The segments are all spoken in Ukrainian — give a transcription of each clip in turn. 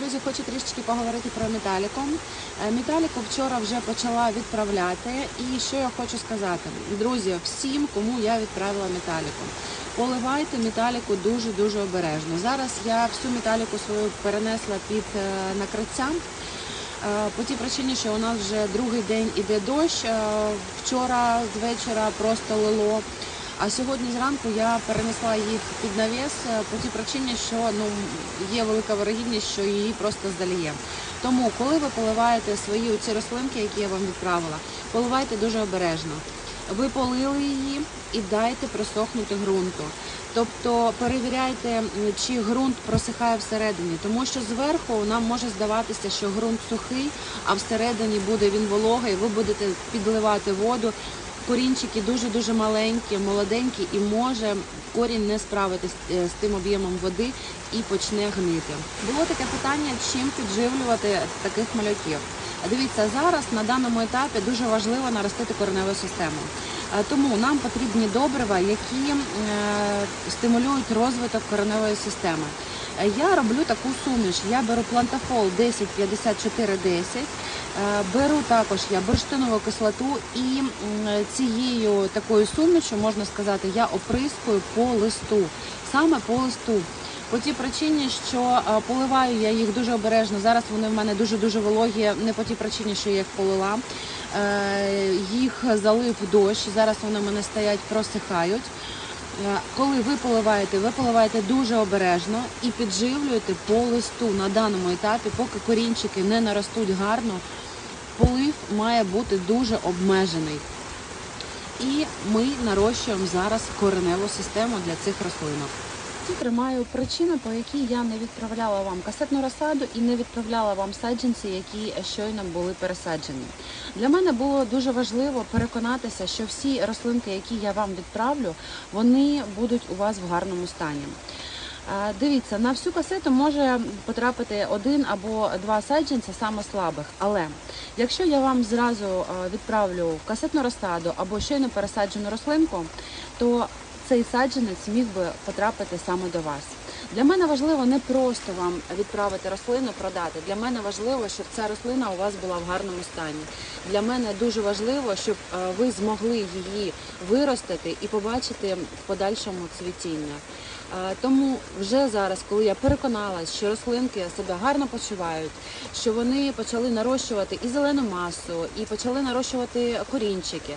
Друзі, хочу трішечки поговорити про металіку. Е, Металіку вчора вже почала відправляти. І що я хочу сказати, друзі, всім, кому я відправила металіку. Поливайте металіку дуже дуже обережно. Зараз я всю металіку свою перенесла під е, накриття. Е, По тій причині, що у нас вже другий день іде дощ. Вчора з вечора просто лило. А сьогодні зранку я перенесла їх під навіс е, по тій причині, що ну є велика вирогідність, що її просто здаліє. Тому, коли ви поливаєте свої ці рослинки, які я вам відправила, поливайте дуже обережно. Ви полили її і дайте просохнути ґрунту. Тобто перевіряйте, чи ґрунт просихає всередині, тому що зверху нам може здаватися, що ґрунт сухий, а всередині буде він вологий, ви будете підливати воду. Корінчики дуже дуже маленькі, молоденькі, і може корінь не справитись е, з тим об'ємом води і почне гнити. Було таке питання, чим підживлювати таких малюків. Дивіться, зараз на даному етапі дуже важливо наростити кореневу систему. Е, Тому нам потрібні добрива, які е, стимулюють розвиток кореневої системи. Я роблю таку суміш. Я беру плантафол 10-54-10, е, беру також я бурштинову кислоту і цією такою сумішю, можна сказати, я оприскую по листу, саме по листу. По тій причині, що е, поливаю я їх дуже обережно. Зараз вони в мене дуже дуже вологі, не по тій причині, що я їх полила. Е, Їх залив дощ. Зараз вони в мене стоять, просихають. Е, Коли ви поливаєте, ви поливаєте дуже обережно і підживлюєте по листу на даному етапі, поки корінчики не наростуть гарно. Полив має бути дуже обмежений. І ми нарощуємо зараз кореневу систему для цих рослинок. Тут тримаю причину, по якій я не відправляла вам касетну розсаду і не відправляла вам саджанці, які щойно були пересаджені. Для мене було дуже важливо переконатися, що всі рослинки, які я вам відправлю, вони будуть у вас в гарному стані. Дивіться, на всю касету може потрапити один або два саджанця саме слабих. Але якщо я вам зразу відправлю касетну розсаду або щойно пересаджену рослинку, то цей саджанець міг би потрапити саме до вас. Для мене важливо не просто вам відправити рослину, продати. Для мене важливо, щоб ця рослина у вас була в гарному стані. Для мене дуже важливо, щоб е, ви змогли її виростити і побачити в подальшому цвітіння. Е, Тому вже зараз, коли я переконалась, що рослинки себе гарно почувають, що вони почали нарощувати і зелену масу, і почали нарощувати корінчики.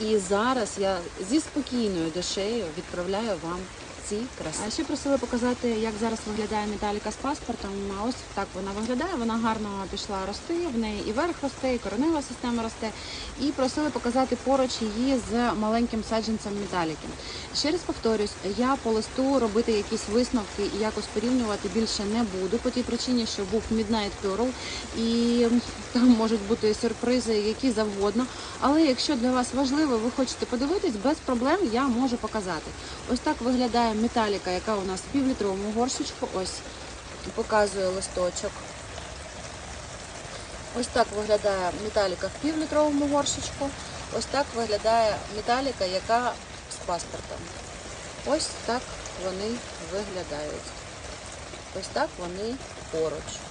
І зараз я зі спокійною душею відправляю вам ці краси. А ще просили показати, як зараз виглядає металіка з паспортом. А Ось так вона виглядає. Вона гарно пішла рости. В неї і верх росте, і коренева система росте. І просили показати поруч її з маленьким саджанцем металіки. Ще раз повторюсь, я по листу робити якісь висновки і якось порівнювати більше не буду по тій причині, що був Midnight Pearl, і там можуть бути сюрпризи, які завгодно. Але якщо для вас важливо, ви хочете подивитись, без проблем я можу показати. Ось так виглядає металіка, яка у нас в півлітровому горщичку. Ось показує листочок. Ось так виглядає металіка в півлітровому горщичку. Ось так виглядає металіка, яка з паспортом. Ось так вони виглядають. Ось так вони поруч.